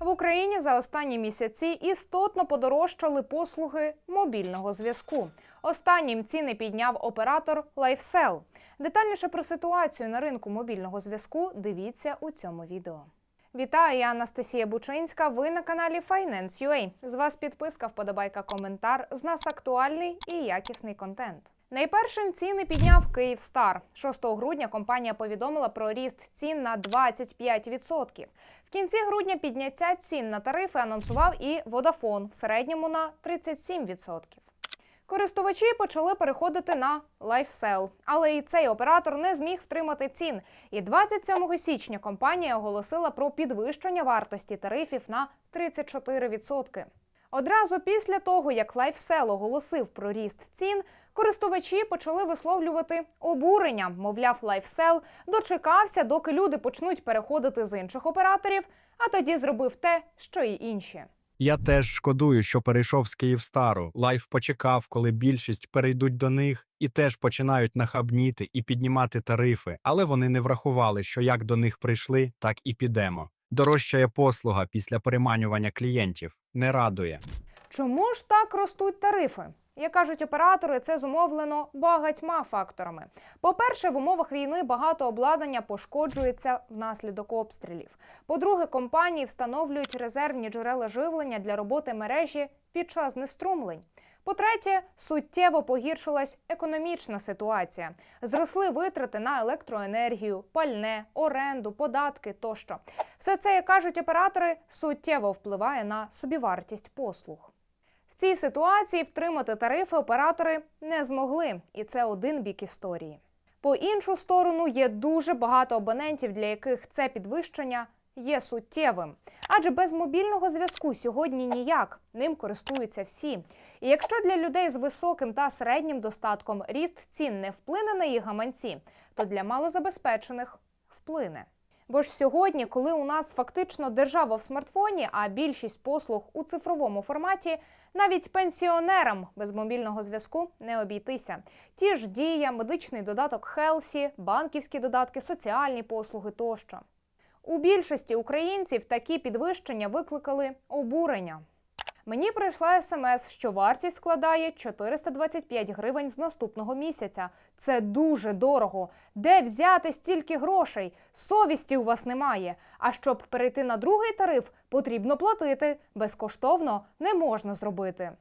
В Україні за останні місяці істотно подорожчали послуги мобільного зв'язку. Останнім ціни підняв оператор LifeSell. Детальніше про ситуацію на ринку мобільного зв'язку дивіться у цьому відео. Вітаю, я Анастасія Бучинська. Ви на каналі Finance.ua. З вас підписка, вподобайка, коментар. З нас актуальний і якісний контент. Найпершим ціни підняв Київстар. 6 грудня компанія повідомила про ріст цін на 25%. В кінці грудня підняття цін на тарифи анонсував і Vodafone в середньому на 37%. Користувачі почали переходити на LifeSell, але і цей оператор не зміг втримати цін. І 27 січня компанія оголосила про підвищення вартості тарифів на 34%. Одразу після того, як LifeSell оголосив про ріст цін, користувачі почали висловлювати обурення. Мовляв, LifeSell дочекався, доки люди почнуть переходити з інших операторів, а тоді зробив те, що й інші. Я теж шкодую, що перейшов з Київстару. Лайф почекав, коли більшість перейдуть до них і теж починають нахабніти і піднімати тарифи, але вони не врахували, що як до них прийшли, так і підемо. Дорожчає послуга після переманювання клієнтів не радує. Чому ж так ростуть тарифи? Як кажуть оператори, це зумовлено багатьма факторами. По-перше, в умовах війни багато обладнання пошкоджується внаслідок обстрілів. По-друге, компанії встановлюють резервні джерела живлення для роботи мережі під час знеструмлень. По-третє, суттєво погіршилась економічна ситуація. Зросли витрати на електроенергію, пальне, оренду, податки тощо. Все це, як кажуть оператори, суттєво впливає на собівартість послуг. В цій ситуації втримати тарифи оператори не змогли, і це один бік історії. По іншу сторону є дуже багато абонентів, для яких це підвищення є суттєвим. Адже без мобільного зв'язку сьогодні ніяк ним користуються всі. І якщо для людей з високим та середнім достатком ріст цін не вплине на їх гаманці, то для малозабезпечених вплине. Бо ж сьогодні, коли у нас фактично держава в смартфоні, а більшість послуг у цифровому форматі, навіть пенсіонерам без мобільного зв'язку не обійтися. Ті ж дія, медичний додаток Хелсі, банківські додатки, соціальні послуги тощо. У більшості українців такі підвищення викликали обурення. Мені прийшла смс, що вартість складає 425 гривень з наступного місяця. Це дуже дорого. Де взяти стільки грошей? Совісті у вас немає. А щоб перейти на другий тариф, потрібно платити. Безкоштовно не можна зробити.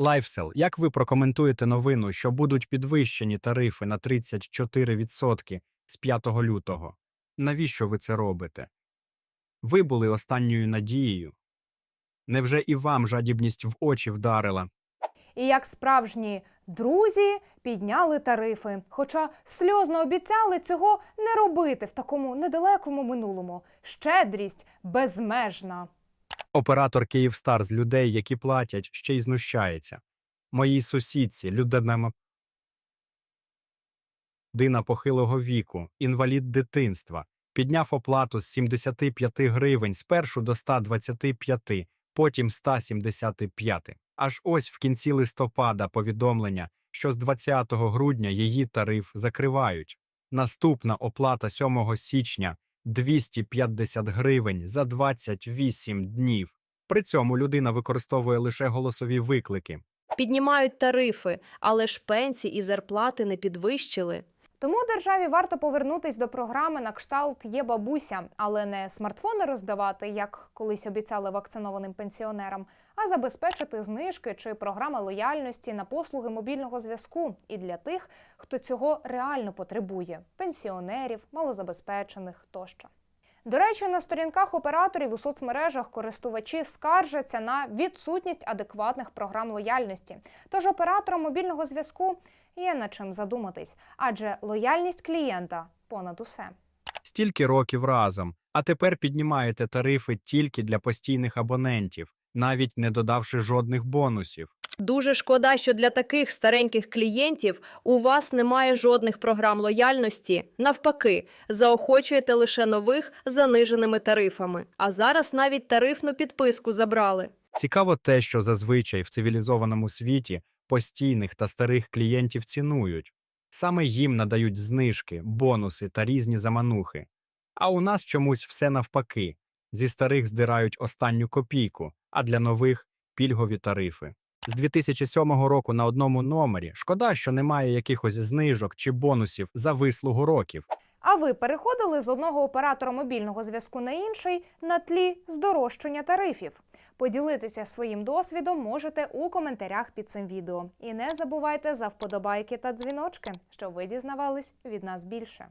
Лайфсел, як ви прокоментуєте новину, що будуть підвищені тарифи на 34% з 5 лютого? Навіщо ви це робите? Ви були останньою надією. Невже і вам жадібність в очі вдарила? І як справжні друзі підняли тарифи, хоча сльозно обіцяли цього не робити в такому недалекому минулому. Щедрість безмежна. Оператор Київстар з людей, які платять, ще й знущається. Моїй сусідці, людина людина похилого віку, інвалід дитинства, підняв оплату з 75 гривень спершу до 125, потім 175. Аж ось в кінці листопада повідомлення, що з 20 грудня її тариф закривають. Наступна оплата 7 січня 250 гривень за 28 днів. При цьому людина використовує лише голосові виклики. Піднімають тарифи, але ж пенсії і зарплати не підвищили. Тому державі варто повернутись до програми на кшталт є бабуся, але не смартфони роздавати, як колись обіцяли вакцинованим пенсіонерам, а забезпечити знижки чи програми лояльності на послуги мобільного зв'язку і для тих, хто цього реально потребує пенсіонерів, малозабезпечених тощо. До речі, на сторінках операторів у соцмережах користувачі скаржаться на відсутність адекватних програм лояльності. Тож операторам мобільного зв'язку є над чим задуматись, адже лояльність клієнта понад усе. Стільки років разом, а тепер піднімаєте тарифи тільки для постійних абонентів, навіть не додавши жодних бонусів. Дуже шкода, що для таких стареньких клієнтів у вас немає жодних програм лояльності. Навпаки, заохочуєте лише нових заниженими тарифами. А зараз навіть тарифну підписку забрали. Цікаво те, що зазвичай в цивілізованому світі постійних та старих клієнтів цінують. Саме їм надають знижки, бонуси та різні заманухи. А у нас чомусь все навпаки. Зі старих здирають останню копійку, а для нових пільгові тарифи. З 2007 року на одному номері шкода, що немає якихось знижок чи бонусів за вислугу років. А ви переходили з одного оператора мобільного зв'язку на інший на тлі здорожчання тарифів? Поділитися своїм досвідом можете у коментарях під цим відео. І не забувайте за вподобайки та дзвіночки, щоб ви дізнавались від нас більше.